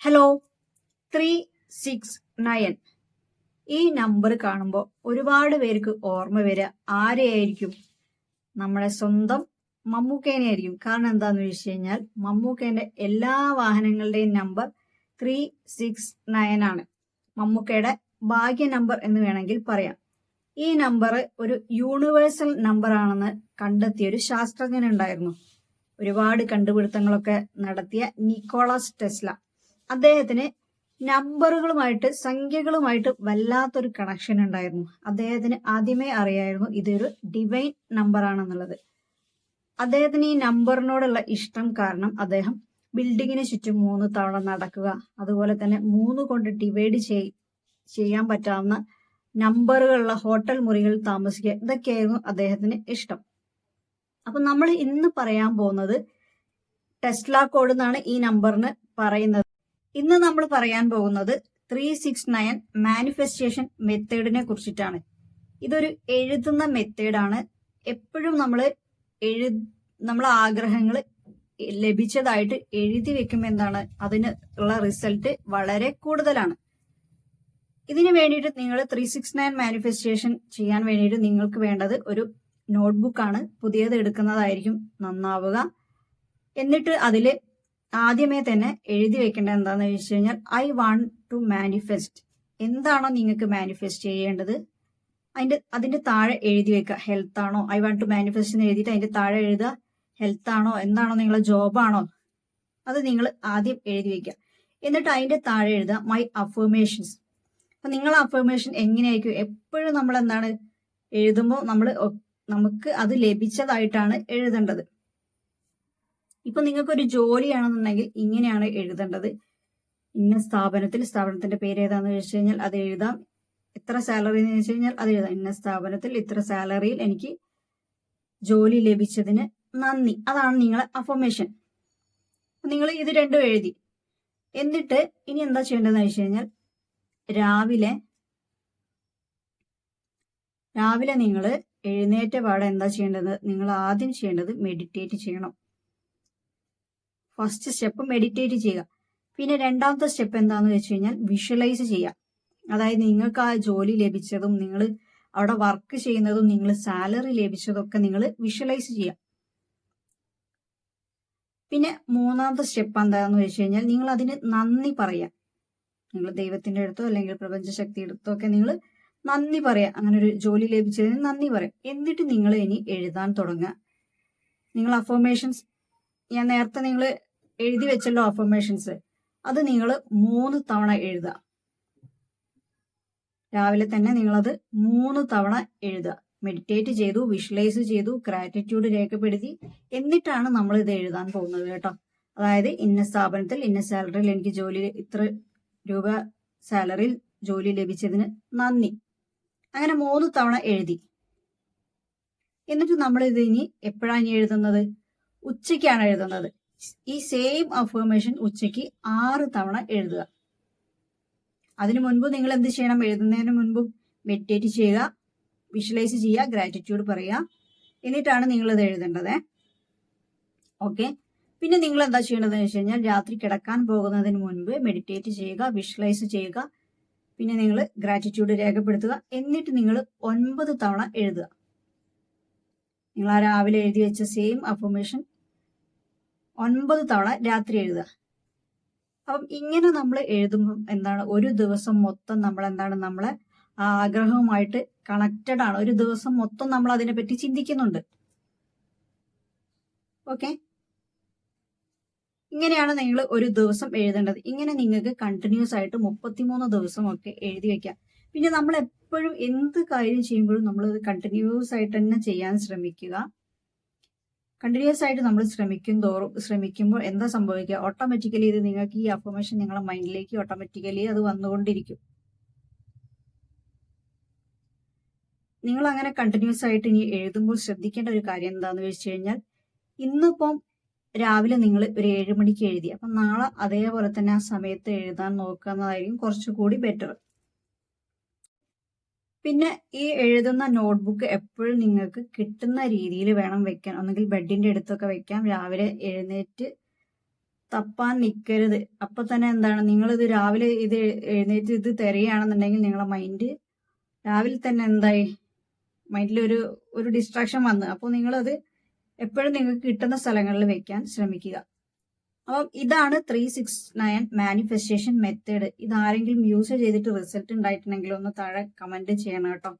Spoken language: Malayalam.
ഹലോ ത്രീ സിക്സ് നയൻ ഈ നമ്പർ കാണുമ്പോൾ ഒരുപാട് പേർക്ക് ഓർമ്മ വരിക ആരെയായിരിക്കും? നമ്മുടെ സ്വന്തം മമ്മൂക്കേനെ ആയിരിക്കും. കാരണം എന്താന്ന് വെച്ച് കഴിഞ്ഞാൽ മമ്മൂക്കേന്റെ എല്ലാ വാഹനങ്ങളുടെയും നമ്പർ ത്രീ സിക്സ് നയൻ ആണ്. മമ്മൂക്കയുടെ ഭാഗ്യ നമ്പർ എന്ന് വേണമെങ്കിൽ പറയാം. ഈ നമ്പർ ഒരു യൂണിവേഴ്സൽ നമ്പർ ആണെന്ന് കണ്ടെത്തിയ ഒരു ശാസ്ത്രജ്ഞനുണ്ടായിരുന്നു ഒരുപാട് കണ്ടുപിടുത്തങ്ങളൊക്കെ നടത്തിയ നിക്കോളാസ് ടെസ്ല. അദ്ദേഹത്തിന് നമ്പറുകളുമായിട്ട് സംഖ്യകളുമായിട്ട് വല്ലാത്തൊരു കണക്ഷൻ ഉണ്ടായിരുന്നു. അദ്ദേഹത്തിന് ആദ്യമേ അറിയായിരുന്നു ഇതൊരു ഡിവൈൻ നമ്പർ ആണെന്നുള്ളത്. അദ്ദേഹത്തിന് ഈ നമ്പറിനോടുള്ള ഇഷ്ടം കാരണം അദ്ദേഹം ബിൽഡിങ്ങിന് ചുറ്റും മൂന്ന് തവണ നടക്കുക അതുപോലെ തന്നെ മൂന്ന് കൊണ്ട് ഡിവൈഡ് ചെയ് ചെയ്യാൻ പറ്റാവുന്ന നമ്പറുകളുള്ള ഹോട്ടൽ മുറികളിൽ താമസിക്കുക ഇതൊക്കെയായിരുന്നു അദ്ദേഹത്തിന് ഇഷ്ടം. അപ്പൊ നമ്മൾ ഇന്ന് പറയാൻ പോകുന്നത് ടെസ്ല കോഡ് എന്നാണ് ഈ നമ്പറിന് പറയുന്നത്. ഇന്ന് നമ്മൾ പറയാൻ പോകുന്നത് ത്രീ സിക്സ് നയൻ മാനിഫെസ്റ്റേഷൻ മെത്തേഡിനെ കുറിച്ചിട്ടാണ്. ഇതൊരു എഴുതുന്ന മെത്തേഡാണ് എപ്പോഴും നമ്മൾ എഴു നമ്മൾ ആഗ്രഹങ്ങൾ ലഭിച്ചതായിട്ട് എഴുതി വെക്കുമ്പോൾ എന്താണ് അതിന് ഉള്ള റിസൾട്ട് വളരെ കൂടുതലാണ്. ഇതിനു വേണ്ടിയിട്ട് നിങ്ങൾ ത്രീ സിക്സ് നയൻ മാനിഫെസ്റ്റേഷൻ ചെയ്യാൻ വേണ്ടിയിട്ട് നിങ്ങൾക്ക് വേണ്ടത് ഒരു നോട്ട്ബുക്കാണ് പുതിയത് എടുക്കുന്നതായിരിക്കും. നന്നാവുക. എന്നിട്ട് അതിൽ ആദ്യമേ തന്നെ എഴുതി വെക്കേണ്ടത് എന്താണെന്ന് ചോദിച്ചു കഴിഞ്ഞാൽ ഐ വാണ്ട് ടു മാനിഫെസ്റ്റ് എന്താണോ നിങ്ങൾക്ക് മാനിഫെസ്റ്റ് ചെയ്യേണ്ടത്? അതിന്റെ അതിന്റെ താഴെ എഴുതി വെക്കുക. ഹെൽത്ത് ആണോ? ഐ വാണ്ട് ടു മാനിഫെസ്റ്റ് എന്ന് എഴുതിയിട്ട് അതിന്റെ താഴെ എഴുതുക. ഹെൽത്ത് ആണോ? എന്താണോ നിങ്ങളെ ജോബാണോ അത് നിങ്ങൾ ആദ്യം എഴുതി വെക്കുക. എന്നിട്ട് അതിന്റെ താഴെ എഴുതുക മൈ അഫർമേഷൻസ് അപ്പൊ നിങ്ങളെ അഫർമേഷൻ എങ്ങനെയായിരിക്കും? എപ്പോഴും നമ്മൾ എന്താണ് എഴുതുമ്പോൾ നമ്മൾ നമുക്ക് അത് ലഭിച്ചതായിട്ടാണ് എഴുതേണ്ടത്. ഇപ്പൊ നിങ്ങൾക്ക് ഒരു ജോലിയാണെന്നുണ്ടെങ്കിൽ ഇങ്ങനെയാണ് എഴുതേണ്ടത്. ഇന്ന സ്ഥാപനത്തിൽ സ്ഥാപനത്തിന്റെ പേര് ഏതാന്ന് വെച്ച് കഴിഞ്ഞാൽ അത് എഴുതാം. എത്ര സാലറി എന്ന് വെച്ച് കഴിഞ്ഞാൽ അത് എഴുതാം. ഇന്ന സ്ഥാപനത്തിൽ ഇത്ര സാലറിയിൽ എനിക്ക് ജോലി ലഭിച്ചതിന് നന്ദി. അതാണ് നിങ്ങളെ അഫർമേഷൻ നിങ്ങൾ ഇത് രണ്ടും എഴുതി. എന്നിട്ട് ഇനി എന്താ ചെയ്യേണ്ടതെന്ന് വെച്ച് കഴിഞ്ഞാൽ രാവിലെ രാവിലെ നിങ്ങൾ എഴുന്നേറ്റ പാടെ എന്താ ചെയ്യേണ്ടത്? നിങ്ങൾ ആദ്യം ചെയ്യേണ്ടത് മെഡിറ്റേറ്റ് ചെയ്യണം. ഫസ്റ്റ് സ്റ്റെപ്പ് മെഡിറ്റേറ്റ് ചെയ്യുക. പിന്നെ രണ്ടാമത്തെ സ്റ്റെപ്പ് എന്താണെന്ന് വെച്ച് കഴിഞ്ഞാൽ വിഷ്വലൈസ് ചെയ്യുക. അതായത് നിങ്ങൾക്ക് ആ ജോലി ലഭിച്ചതും നിങ്ങൾ അവിടെ വർക്ക് ചെയ്യുന്നതും നിങ്ങൾ സാലറി ലഭിച്ചതും ഒക്കെ നിങ്ങൾ വിഷ്വലൈസ് ചെയ്യുക. പിന്നെ മൂന്നാമത്തെ സ്റ്റെപ്പ് എന്താണെന്ന് വെച്ച് കഴിഞ്ഞാൽ നിങ്ങൾ അതിന് നന്ദി പറയുക. നിങ്ങൾ ദൈവത്തിന്റെ അടുത്തോ അല്ലെങ്കിൽ പ്രപഞ്ചശക്തി അടുത്തോ ഒക്കെ നിങ്ങൾ നന്ദി പറയുക. അങ്ങനെ ഒരു ജോലി ലഭിച്ചതിന് നന്ദി പറയാം എന്നിട്ട് നിങ്ങൾ ഇനി എഴുതാൻ തുടങ്ങുക. നിങ്ങൾ അഫോർമേഷൻസ് ഞാൻ നേരത്തെ നിങ്ങൾ എഴുതി വെച്ചല്ലോ അഫർമേഷൻസ് അത് നിങ്ങൾ മൂന്ന് തവണ എഴുതുക. രാവിലെ തന്നെ നിങ്ങളത് മൂന്ന് തവണ എഴുതുക. മെഡിറ്റേറ്റ് ചെയ്തു വിഷ്വലൈസ് ചെയ്തു ഗ്രാറ്റിറ്റ്യൂഡ് രേഖപ്പെടുത്തി. എന്നിട്ടാണ് നമ്മൾ ഇത് എഴുതാൻ പോകുന്നത് കേട്ടോ. അതായത് ഇന്ന സ്ഥാപനത്തിൽ ഇന്ന സാലറിയിൽ എനിക്ക് ജോലി ഇത്ര രൂപ സാലറിയിൽ ജോലി ലഭിച്ചതിന് നന്ദി. അങ്ങനെ മൂന്ന് തവണ എഴുതി. എന്നിട്ട് നമ്മൾ ഇത് ഇനി എപ്പോഴാണ് ഇനി എഴുതുന്നത്? ഉച്ചയ്ക്കാണ് എഴുതുന്നത്. ഈ സെയിം അഫർമേഷൻ ഉച്ചയ്ക്ക് ആറ് തവണ എഴുതുക. അതിനു മുൻപ് നിങ്ങൾ എന്ത് ചെയ്യണം? എഴുതുന്നതിന് മുൻപ് മെഡിറ്റേറ്റ് ചെയ്യുക വിഷ്വലൈസ് ചെയ്യുക ഗ്രാറ്റിറ്റ്യൂഡ് പറയുക. എന്നിട്ടാണ് നിങ്ങൾ ഇത് എഴുതേണ്ടത്. ഓക്കെ പിന്നെ നിങ്ങൾ എന്താ ചെയ്യേണ്ടതെന്ന് വെച്ച് കഴിഞ്ഞാൽ രാത്രി കിടക്കാൻ പോകുന്നതിന് മുൻപ് മെഡിറ്റേറ്റ് ചെയ്യുക വിഷ്വലൈസ് ചെയ്യുക. പിന്നെ നിങ്ങൾ ഗ്രാറ്റിറ്റ്യൂഡ് രേഖപ്പെടുത്തുക. എന്നിട്ട് നിങ്ങൾ ഒൻപത് തവണ എഴുതുക. നിങ്ങൾ ആ രാവിലെ എഴുതി വെച്ച സെയിം അഫർമേഷൻ ഒൻപത് തവണ രാത്രി എഴുതുക. അപ്പം ഇങ്ങനെ നമ്മൾ എഴുതുമ്പോൾ എന്താണ് ഒരു ദിവസം മൊത്തം നമ്മൾ എന്താണ് നമ്മളെ ആഗ്രഹവുമായിട്ട് കണക്റ്റഡ് ആണ്. ഒരു ദിവസം മൊത്തം നമ്മൾ അതിനെപ്പറ്റി ചിന്തിക്കുന്നുണ്ട്. ഓക്കെ ഇങ്ങനെയാണ് നിങ്ങൾ ഒരു ദിവസം എഴുതേണ്ടത്. ഇങ്ങനെ നിങ്ങൾക്ക് കണ്ടിന്യൂസ് ആയിട്ട് മുപ്പത്തിമൂന്ന് ദിവസം ഒക്കെ എഴുതി വെക്കാം. പിന്നെ നമ്മൾ എപ്പോഴും എന്ത് കാര്യം ചെയ്യുമ്പോഴും നമ്മൾ കണ്ടിന്യൂസ് ആയിട്ട് തന്നെ ചെയ്യാൻ ശ്രമിക്കുക. കണ്ടിന്യൂസ് ആയിട്ട് നമ്മൾ ശ്രമിക്കും തോറും ശ്രമിക്കുമ്പോൾ എന്താ സംഭവിക്കുക? ഓട്ടോമാറ്റിക്കലി ഇത് നിങ്ങൾക്ക് ഈ അഫർമേഷൻ നിങ്ങളുടെ മൈൻഡിലേക്ക് ഓട്ടോമാറ്റിക്കലി അത് വന്നുകൊണ്ടിരിക്കും. നിങ്ങൾ അങ്ങനെ കണ്ടിന്യൂസ് ആയിട്ട് ഇനി എഴുതുമ്പോൾ ശ്രദ്ധിക്കേണ്ട ഒരു കാര്യം എന്താന്ന് വെച്ച് കഴിഞ്ഞാൽ ഇന്നിപ്പം രാവിലെ നിങ്ങൾ ഒരു ഏഴ് മണിക്ക് എഴുതി. അപ്പം നാളെ അതേപോലെ തന്നെ ആ സമയത്ത് എഴുതാൻ നോക്കുന്നതായിരിക്കും കുറച്ചുകൂടി ബെറ്റർ പിന്നെ ഈ എഴുതുന്ന നോട്ട്ബുക്ക് എപ്പോഴും നിങ്ങൾക്ക് കിട്ടുന്ന രീതിയിൽ വേണം വെക്കാൻ. ഒന്നുകിൽ ബെഡിന്റെ അടുത്തൊക്കെ വെക്കാം. രാവിലെ എഴുന്നേറ്റ് തപ്പാൻ നിൽക്കരുത് അപ്പൊ തന്നെ എന്താണ്? നിങ്ങളിത് രാവിലെ ഇത് എഴുന്നേറ്റ് ഇത് തിരയുകയാണെന്നുണ്ടെങ്കിൽ നിങ്ങളെ മൈൻഡ് രാവിലെ തന്നെ എന്തായി? മൈൻഡിലൊരു ഒരു ഡിസ്ട്രാക്ഷൻ വന്ന്. അപ്പോൾ നിങ്ങളത് എപ്പോഴും നിങ്ങൾക്ക് കിട്ടുന്ന സ്ഥലങ്ങളിൽ വെക്കാൻ ശ്രമിക്കുക. അപ്പം ഇതാണ് three six nine manifestation method ഇത് ആരെങ്കിലും യൂസ് ചെയ്തിട്ട് റിസൾട്ട് ഉണ്ടായിട്ടുണ്ടെങ്കിൽ ഒന്ന് താഴെ കമന്റ് ചെയ്യണം കേട്ടോ.